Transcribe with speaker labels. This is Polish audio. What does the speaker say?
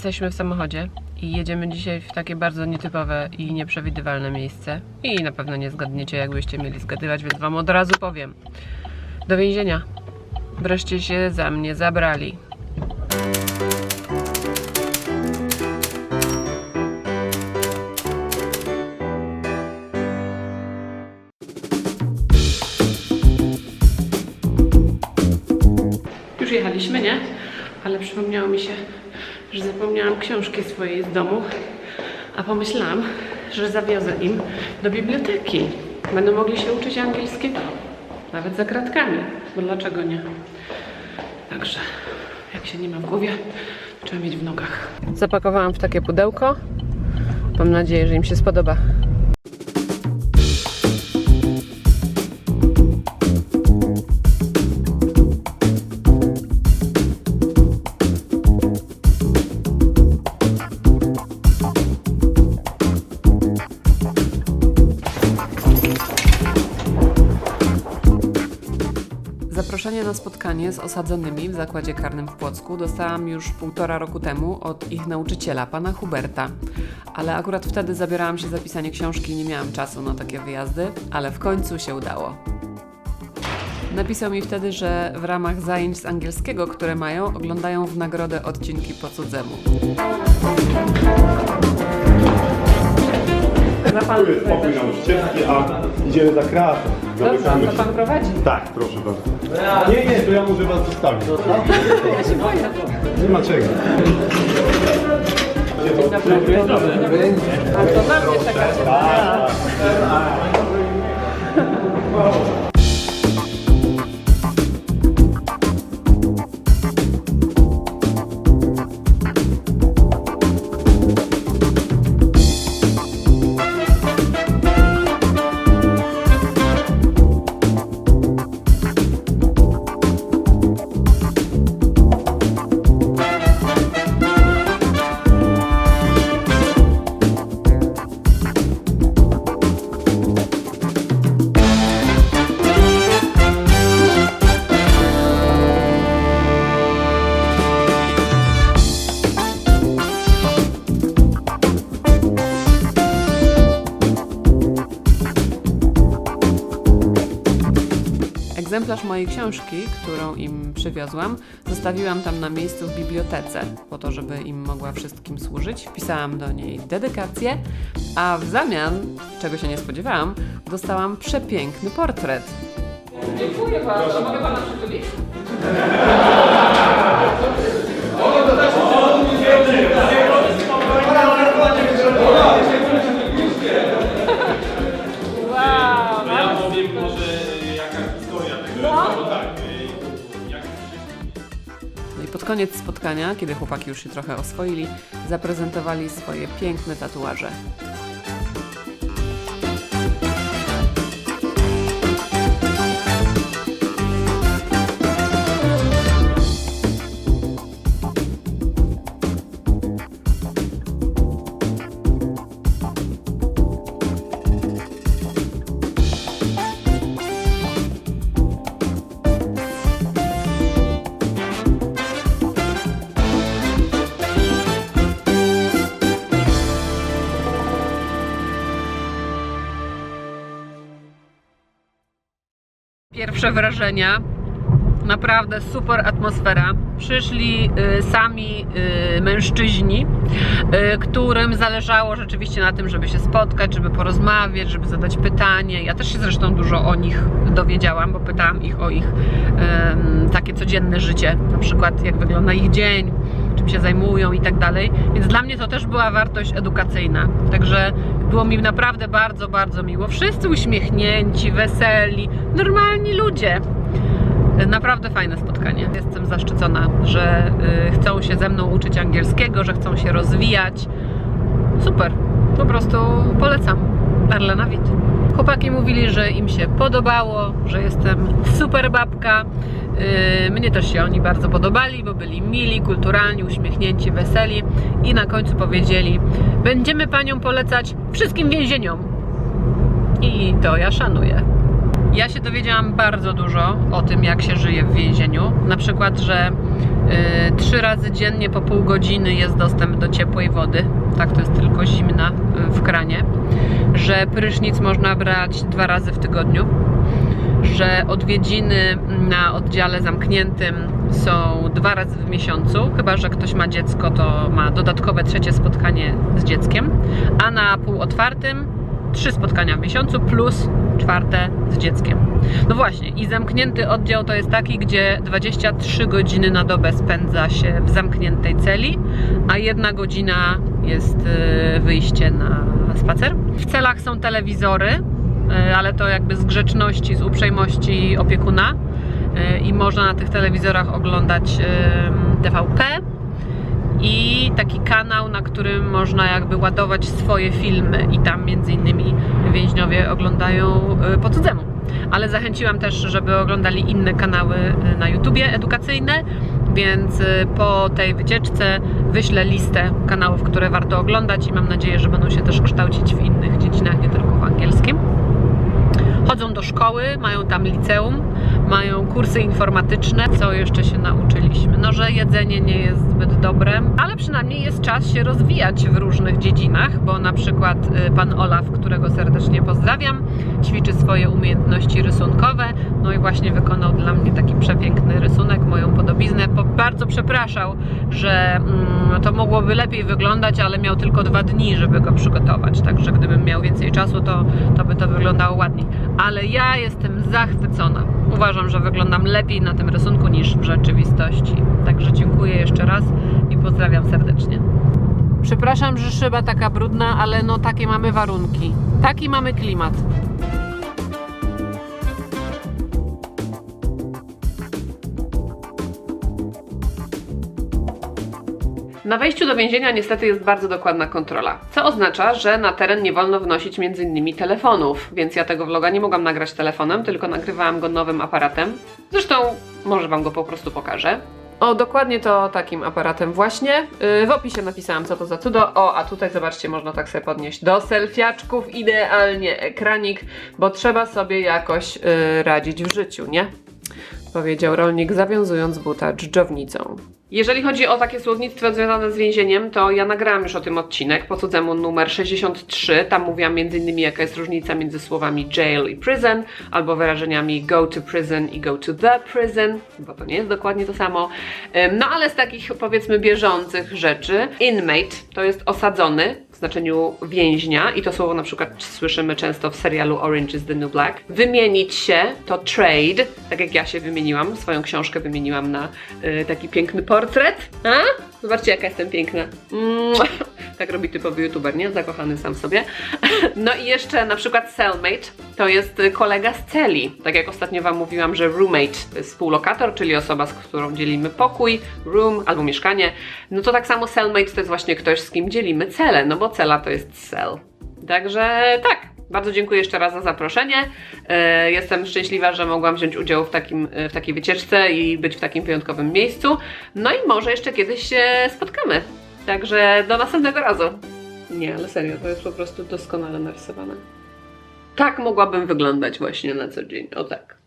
Speaker 1: Jesteśmy w samochodzie i jedziemy dzisiaj w takie bardzo nietypowe i nieprzewidywalne miejsce. I na pewno nie zgadniecie, jakbyście mieli zgadywać, więc Wam od razu powiem. Do więzienia. Wreszcie się za mnie zabrali. Już jechaliśmy, nie? Ale przypomniało mi się, że zapomniałam książki swojej z domu, a pomyślałam, że zawiozę im do biblioteki. Będą mogli się uczyć angielskiego, nawet za kratkami, bo dlaczego nie? Także, jak się nie ma w głowie, trzeba mieć w nogach. Zapakowałam w takie pudełko. Mam nadzieję, że im się spodoba. Zaproszenie na spotkanie z osadzonymi w zakładzie karnym w Płocku dostałam już półtora roku temu od ich nauczyciela, pana Huberta. Ale akurat wtedy zabierałam się za pisanie książki i nie miałam czasu na takie wyjazdy, ale w końcu się udało. Napisał mi wtedy, że w ramach zajęć z angielskiego, które mają, oglądają w nagrodę odcinki po cudzemu.
Speaker 2: Pokój nauczycielski, a idziemy za kreator. Zamykamy się.
Speaker 1: prowadzi.
Speaker 2: Tak, proszę bardzo. Nie, nie, to ja może was zostawić.
Speaker 1: Ja się boję.
Speaker 2: Nie ma czego.
Speaker 1: A to mnie czekacie. Egzemplarz mojej książki, którą im przywiozłam, zostawiłam tam na miejscu w bibliotece, po to, żeby im mogła wszystkim służyć. Wpisałam do niej dedykację, a w zamian, czego się nie spodziewałam, dostałam przepiękny portret. Dziękuję bardzo. Mogę pana przytulić? koniec spotkania, kiedy chłopaki już się trochę oswoili, zaprezentowali swoje piękne tatuaże. Pierwsze wrażenia. Naprawdę super atmosfera. Przyszli y, sami y, mężczyźni, y, którym zależało rzeczywiście na tym, żeby się spotkać, żeby porozmawiać, żeby zadać pytanie. Ja też się zresztą dużo o nich dowiedziałam, bo pytałam ich o ich takie codzienne życie, na przykład jak wygląda ich dzień, czym się zajmują i tak dalej. Więc dla mnie to też była wartość edukacyjna. Także było mi naprawdę bardzo, bardzo miło. Wszyscy uśmiechnięci, weseli, normalni ludzie. Naprawdę fajne spotkanie. Jestem zaszczycona, że y, chcą się ze mną uczyć angielskiego, że chcą się rozwijać. Super, po prostu polecam. Arlena Wit. Chłopaki mówili, że im się podobało, że jestem super babka. Yy, Mnie też się oni bardzo podobali, bo byli mili, kulturalni, uśmiechnięci, weseli i na końcu powiedzieli: Będziemy panią polecać wszystkim więzieniom. I to ja szanuję. Ja się dowiedziałam bardzo dużo o tym, jak się żyje w więzieniu. Na przykład, że Yy, Trzy razy dziennie po pół godziny jest dostęp do ciepłej wody. Tak, to jest tylko zimna yy, w kranie. Że prysznic można brać dwa razy w tygodniu. Że odwiedziny na oddziale zamkniętym są dwa razy w miesiącu. Chyba, że ktoś ma dziecko, to ma dodatkowe trzecie spotkanie z dzieckiem. A na półotwartym trzy spotkania w miesiącu plus czwarte z dzieckiem. No właśnie, i zamknięty oddział to jest taki, gdzie 23 godziny na dobę spędza się w zamkniętej celi, a jedna godzina jest y, wyjście na spacer. W celach są telewizory, ale to jakby z grzeczności, z uprzejmości opiekuna. Y, i można na tych telewizorach oglądać TVP. I taki kanał, na którym można jakby ładować swoje filmy. I tam między innymi więźniowie oglądają y, po cudzemu. Ale zachęciłam też, żeby oglądali inne kanały na YouTubie edukacyjne, więc po tej wycieczce wyślę listę kanałów, które warto oglądać. I mam nadzieję, że będą się też kształcić w innych dziedzinach, nie tylko w angielskim. Chodzą do szkoły, mają tam liceum, mają kursy informatyczne. Co jeszcze się nauczyliśmy? No, że jedzenie nie jest zbyt dobre, ale przynajmniej jest czas się rozwijać w różnych dziedzinach, bo na przykład y, pan Olaf, którego serdecznie pozdrawiam, ćwiczy swoje umiejętności rysunkowe. No i właśnie wykonał dla mnie taki przepiękny rysunek, moją podobiznę. Po, bardzo przepraszał, że mm, to mogłoby lepiej wyglądać, ale miał tylko dwa dni, żeby go przygotować. Także gdybym miał więcej czasu, to, to by to wyglądało ładniej. Ale ja jestem zachwycona. Uważam, że wyglądam lepiej na tym rysunku niż w rzeczywistości. Także dziękuję jeszcze raz i pozdrawiam serdecznie. Przepraszam, że szyba taka brudna, ale no takie mamy warunki. Taki mamy klimat. Na wejściu do więzienia niestety jest bardzo dokładna kontrola, co oznacza, że na teren nie wolno wnosić m.in. telefonów, więc ja tego vloga nie mogłam nagrać telefonem, tylko nagrywałam go nowym aparatem. Zresztą może Wam go po prostu pokażę. O, dokładnie to takim aparatem właśnie. Yy, w opisie napisałam, co to za cudo. O, a tutaj zobaczcie, można tak sobie podnieść do selfiaczków idealnie ekranik, bo trzeba sobie jakoś yy, radzić w życiu, nie? Powiedział rolnik, zawiązując buta dżdżownicą. Jeżeli chodzi o takie słownictwo związane z więzieniem, to ja nagrałam już o tym odcinek po cudzemu numer 63. Tam mówiłam m.in. jaka jest różnica między słowami jail i prison, albo wyrażeniami go to prison i go to the prison, bo to nie jest dokładnie to samo. No ale z takich powiedzmy bieżących rzeczy, inmate to jest osadzony znaczeniu więźnia i to słowo na przykład słyszymy często w serialu Orange is the New Black. Wymienić się to trade, tak jak ja się wymieniłam, swoją książkę wymieniłam na y, taki piękny portret. A? Zobaczcie jaka jestem piękna. Tak robi typowy youtuber, nie? Zakochany sam sobie. No i jeszcze na przykład cellmate to jest y, kolega z celi. Tak jak ostatnio Wam mówiłam, że roommate to jest współlokator, czyli osoba, z którą dzielimy pokój, room albo mieszkanie. No to tak samo cellmate to jest właśnie ktoś, z kim dzielimy celę, no bo cela to jest cell. Także tak, bardzo dziękuję jeszcze raz za zaproszenie. E, Jestem szczęśliwa, że mogłam wziąć udział w, takim, e, w takiej wycieczce i być w takim wyjątkowym miejscu. No i może jeszcze kiedyś się spotkamy. Także do następnego razu. Nie, ale serio, to jest po prostu doskonale narysowane. Tak mogłabym wyglądać właśnie na co dzień. O tak.